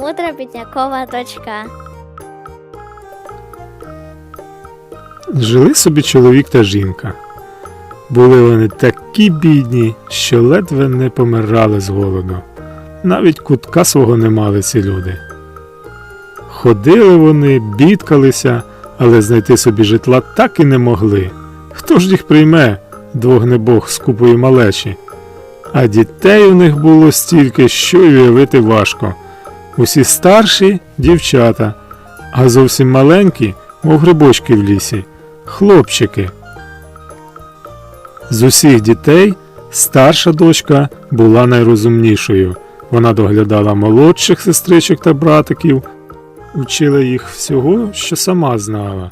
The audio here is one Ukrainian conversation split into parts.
мудра біднякова дочка. Жили собі чоловік та жінка. Були вони такі бідні, що ледве не помирали з голоду. Навіть кутка свого не мали ці люди. Ходили вони, бідкалися, але знайти собі житла так і не могли. Хто ж їх прийме, двох небог з купою малечі? А дітей у них було стільки, що й уявити важко. Усі старші дівчата, а зовсім маленькі, мов грибочки в лісі, хлопчики. З усіх дітей старша дочка була найрозумнішою. Вона доглядала молодших сестричок та братиків, учила їх всього, що сама знала,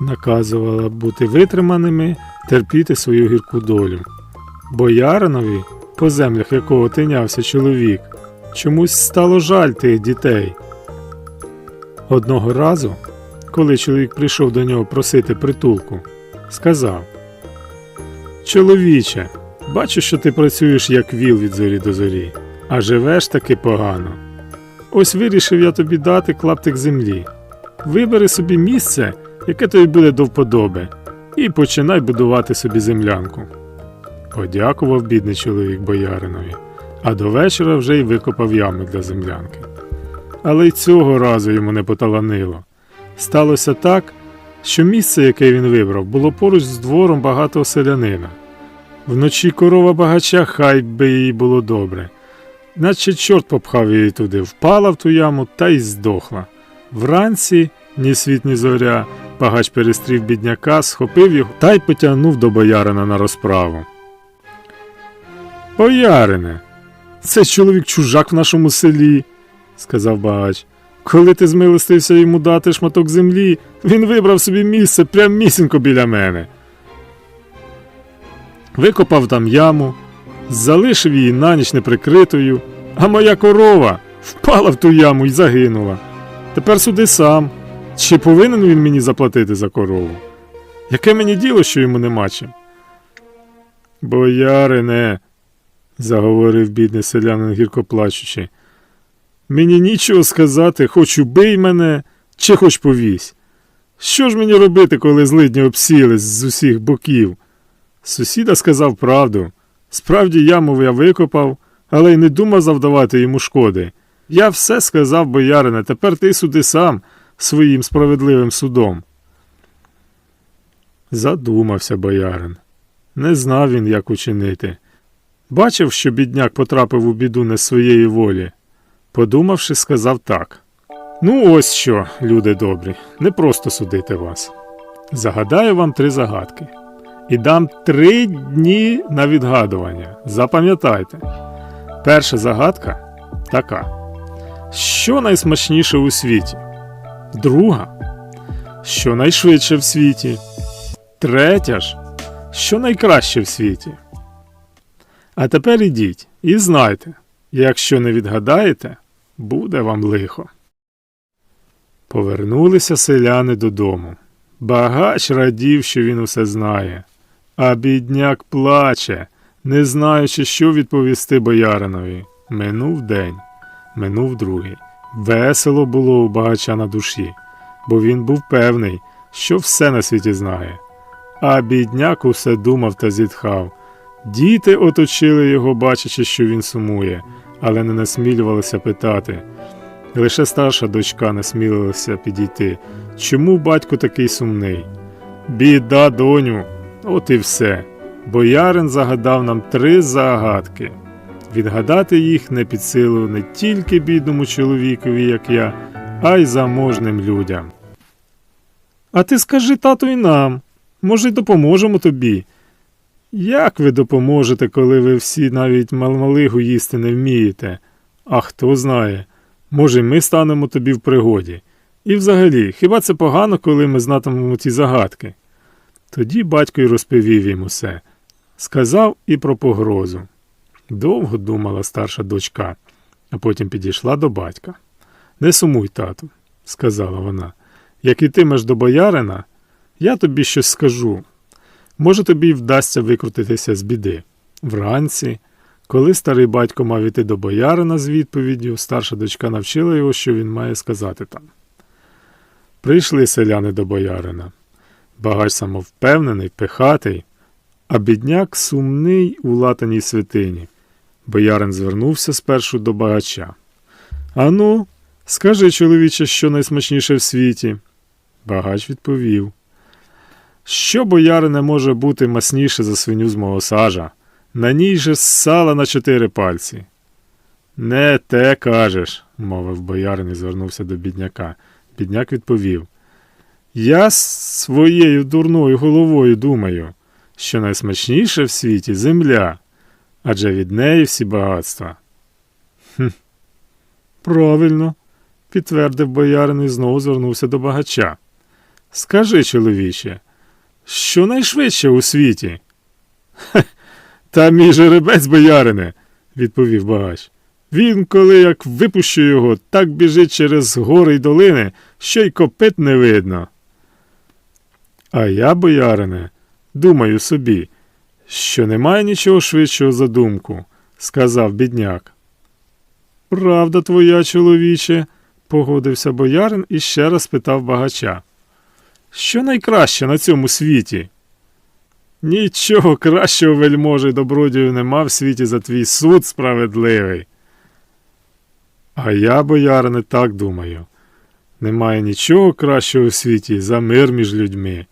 наказувала бути витриманими, терпіти свою гірку долю. Бояринові, по землях якого тинявся чоловік, чомусь стало жаль тих дітей. Одного разу, коли чоловік прийшов до нього просити притулку, сказав: Чоловіче, бачу, що ти працюєш як віл від зорі до зорі, а живеш таки погано. Ось вирішив я тобі дати клаптик землі. Вибери собі місце, яке тобі буде до вподоби, і починай будувати собі землянку. Подякував бідний чоловік бояринові, а до вечора вже й викопав яму для землянки. Але й цього разу йому не поталанило. Сталося так, що місце, яке він вибрав, було поруч з двором багатого селянина. Вночі корова багача, хай би їй було добре. Наче чорт попхав її туди, впала в ту яму та й здохла. Вранці, ні світ, ні зоря, багач перестрів бідняка, схопив його та й потягнув до боярина на розправу. Боярине, це чоловік чужак в нашому селі, сказав багач. Коли ти змилостився йому дати шматок землі, він вибрав собі місце прямісінько біля мене. Викопав там яму, залишив її на ніч неприкритою, а моя корова впала в ту яму і загинула. Тепер суди сам, чи повинен він мені заплатити за корову? Яке мені діло, що йому нема чим? Боярине, заговорив бідний селянин гірко плачучи. Мені нічого сказати, хоч убий мене, чи хоч повісь. Що ж мені робити, коли злидні обсіли з усіх боків? Сусіда сказав правду. Справді яму я викопав, але й не думав завдавати йому шкоди. Я все сказав, боярине, тепер ти суди сам своїм справедливим судом. Задумався боярин. Не знав він, як учинити. Бачив, що бідняк потрапив у біду не своєї волі. Подумавши, сказав так. Ну, ось що, люди добрі, не просто судити вас. Загадаю вам три загадки. І дам три дні на відгадування. Запам'ятайте. Перша загадка така. Що найсмачніше у світі? Друга. Що найшвидше в світі? Третя ж. Що найкраще в світі? А тепер ідіть і знайте, якщо не відгадаєте, буде вам лихо. Повернулися селяни додому. Багач радів, що він усе знає, а бідняк плаче, не знаючи, що відповісти бояринові. Минув день, минув другий. Весело було у багача на душі, бо він був певний, що все на світі знає. А бідняк усе думав та зітхав. Діти оточили його, бачачи, що він сумує, але не насмілювалися питати. Лише старша дочка насмілилася підійти. Чому батько такий сумний? Біда, доню, от і все. Боярин загадав нам три загадки. Відгадати їх не під силу не тільки бідному чоловікові, як я, а й заможним людям. А ти скажи тату і нам, може, й допоможемо тобі. Як ви допоможете, коли ви всі навіть малмалигу їсти не вмієте? А хто знає, може, ми станемо тобі в пригоді. І взагалі, хіба це погано, коли ми знатимемо ті загадки? Тоді батько й розповів їм усе, сказав і про погрозу. Довго думала старша дочка, а потім підійшла до батька. Не сумуй, тату, сказала вона. Як ітимеш до боярина, я тобі щось скажу. Може, тобі й вдасться викрутитися з біди. Вранці, Коли старий батько мав іти до боярина з відповіддю, старша дочка навчила його, що він має сказати там. Прийшли селяни до боярина. Багач самовпевнений, пихатий, а бідняк сумний у латаній святині. Боярин звернувся спершу до багача. Ану, скажи, чоловіче, що найсмачніше в світі. Багач відповів. Що, боярине, може бути масніше за свиню з мого сажа? На ній же сала на чотири пальці. Не те кажеш, мовив боярин і звернувся до бідняка. Бідняк відповів. Я своєю дурною головою думаю, що найсмачніше в світі земля, адже від неї всі багатства. Хм. Правильно, підтвердив боярин і знову звернувся до багача. Скажи, чоловіче, що найшвидше у світі? Хе, та мій жеребець, боярине, відповів багач. Він, коли як випущу його, так біжить через гори й долини, що й копит не видно. А я, боярине, думаю собі, що немає нічого швидшого за думку, сказав бідняк. Правда твоя, чоловіче, погодився боярин і ще раз питав багача. Що найкраще на цьому світі? Нічого кращого вельможи й добродію нема в світі за твій суд справедливий. А я, боярине, так думаю. Немає нічого кращого в світі за мир між людьми.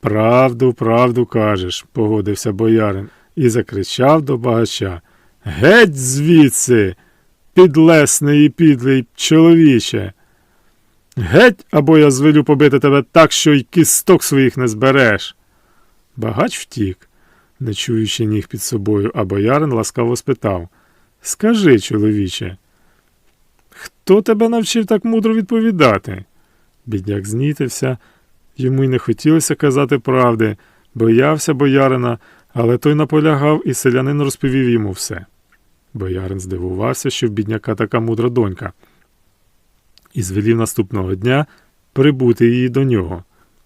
Правду, правду кажеш, погодився боярин і закричав до багача. Геть звідси, підлесний і підлий чоловіче. Геть, або я звелю побити тебе так, що й кісток своїх не збереш. Багач втік, не чуючи ніг під собою, а боярин ласкаво спитав Скажи, чоловіче, хто тебе навчив так мудро відповідати? Бідняк знітився, йому й не хотілося казати правди, боявся боярина, але той наполягав, і селянин розповів йому все. Боярин здивувався, що в бідняка така мудра донька і звелів наступного дня прибути її до нього.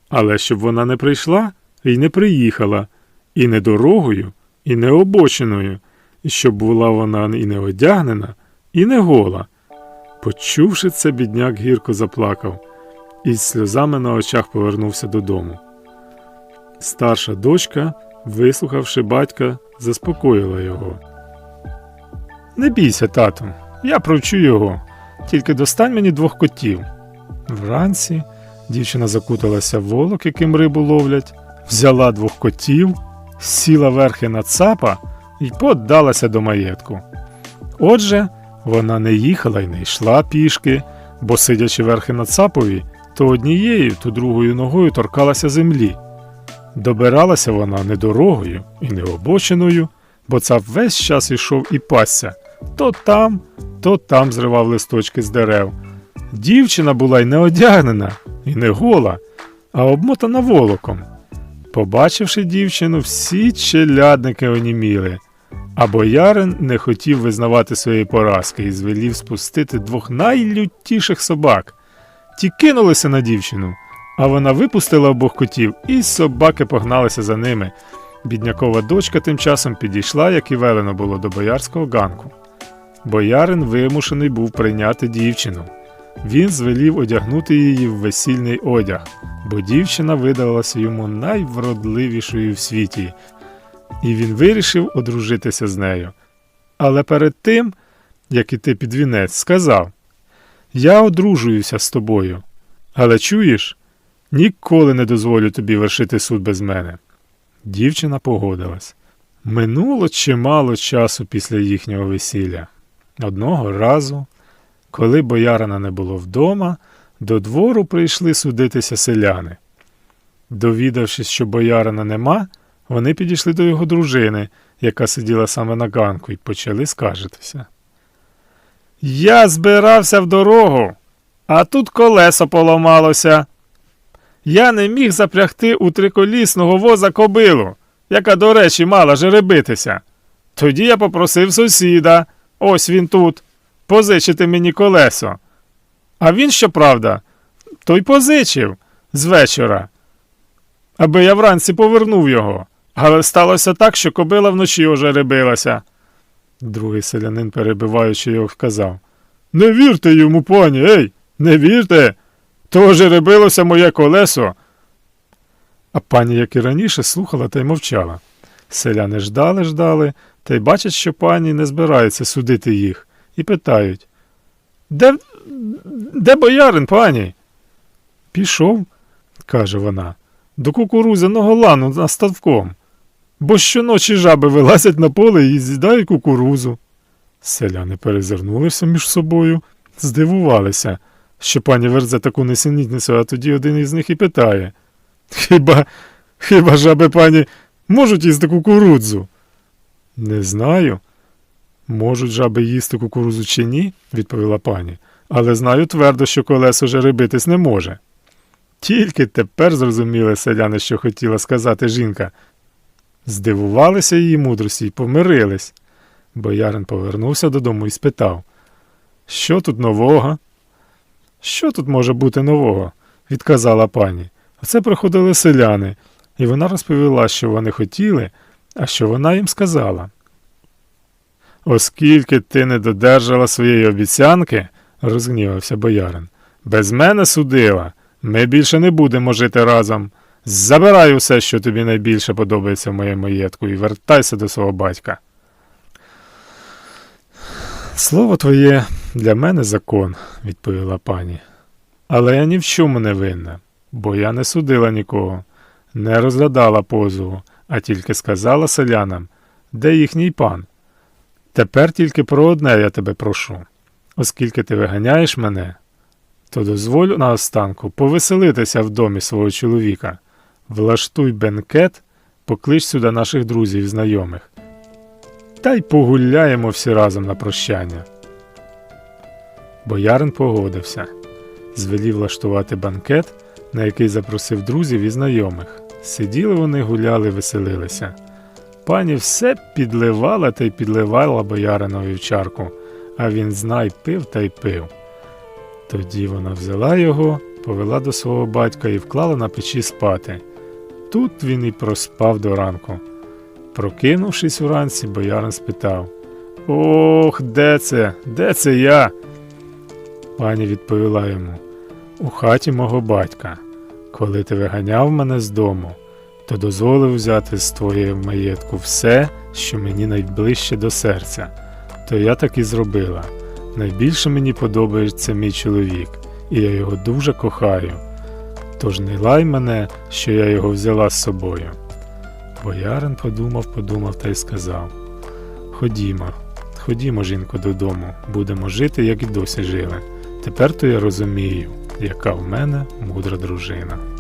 Але щоб вона не прийшла і не приїхала, і не дорогою, і не обочиною, і щоб була вона і не одягнена, і не гола. Почувши це, бідняк гірко заплакав і з сльозами на очах повернувся додому. Старша дочка, вислухавши батька, заспокоїла його. Не бійся, тату, я провчу його. Тільки достань мені двох котів. Вранці дівчина закуталася в волок, яким рибу ловлять, взяла двох котів, сіла верхи на цапа і подалася до маєтку. Отже, вона не їхала і не йшла пішки, бо, сидячи верхи на цапові, то однією, то другою ногою торкалася землі. Добиралася вона не дорогою і не обочиною, бо цап весь час ішов і пасся то там, то там зривав листочки з дерев. Дівчина була й не одягнена, і не гола, а обмотана волоком. Побачивши дівчину, всі челядники оніміли, а боярин не хотів визнавати своєї поразки і звелів спустити двох найлютіших собак. Ті кинулися на дівчину, а вона випустила обох котів, і собаки погналися за ними. Біднякова дочка тим часом підійшла, як і велено було до боярського ганку. Боярин вимушений був прийняти дівчину. Він звелів одягнути її в весільний одяг, бо дівчина видалася йому найвродливішою в світі, і він вирішив одружитися з нею. Але перед тим, як іти під вінець, сказав: Я одружуюся з тобою, але чуєш, ніколи не дозволю тобі вершити суд без мене. Дівчина погодилась. Минуло чимало часу після їхнього весілля. Одного разу, коли боярина не було вдома, до двору прийшли судитися селяни. Довідавшись, що боярина нема, вони підійшли до його дружини, яка сиділа саме на ганку, і почали скаржитися. Я збирався в дорогу, а тут колесо поламалося. Я не міг запрягти у триколісного воза кобилу, яка, до речі, мала жеребитися. Тоді я попросив сусіда. Ось він тут. Позичити мені колесо. А він, щоправда, той позичив з вечора, аби я вранці повернув його. Але сталося так, що кобила вночі уже рибилася. Другий селянин, перебиваючи його, вказав. Не вірте йому, пані, ей, не вірте. То же рибилося моє колесо. А пані, як і раніше, слухала та й мовчала. Селяни ждали, ждали, та й бачать, що пані не збирається судити їх, і питають Де, де боярин, пані? Пішов, каже вона, до кукурузяного лану над ставком, бо щоночі жаби вилазять на поле і з'їдають кукурузу. Селяни перезирнулися між собою, здивувалися, що пані верзе таку несенітницю, а тоді один із них і питає Хіба, хіба жаби пані можуть їсти кукурудзу? Не знаю. Можуть жаби їсти кукурузу чи ні, відповіла пані, але знаю твердо, що колесо вже рибитись не може. Тільки тепер зрозуміли селяни, що хотіла сказати жінка. Здивувалися її мудрості й помирились. Боярин повернувся додому і спитав, що тут нового? Що тут може бути нового? відказала пані. Оце приходили селяни, і вона розповіла, що вони хотіли, а що вона їм сказала. Оскільки ти не додержала своєї обіцянки, розгнівався боярин, без мене судила, ми більше не будемо жити разом. Забирай усе, що тобі найбільше подобається в моєму маєтку, і вертайся до свого батька. Слово твоє для мене закон, відповіла пані. Але я ні в чому не винна, бо я не судила нікого, не розглядала позову, а тільки сказала селянам, де їхній пан. Тепер тільки про одне я тебе прошу. Оскільки ти виганяєш мене, то дозволь наостанку повеселитися в домі свого чоловіка, влаштуй бенкет, поклич сюди наших друзів і знайомих. Та й погуляємо всі разом на прощання. Боярин погодився, звелів влаштувати банкет, на який запросив друзів і знайомих. Сиділи вони, гуляли, веселилися. Пані все підливала та й підливала бояринові в чарку, а він знай пив та й пив. Тоді вона взяла його, повела до свого батька і вклала на печі спати. Тут він і проспав до ранку. Прокинувшись уранці, боярин спитав Ох, де це? Де це я? Пані відповіла йому У хаті мого батька. Коли ти виганяв мене з дому, то дозволив взяти з твоєї маєтку все, що мені найближче до серця. То я так і зробила. Найбільше мені подобається мій чоловік, і я його дуже кохаю. Тож не лай мене, що я його взяла з собою. Боярин подумав, подумав та й сказав Ходімо, ходімо, жінко, додому, будемо жити, як і досі жили. Тепер то я розумію, яка в мене мудра дружина.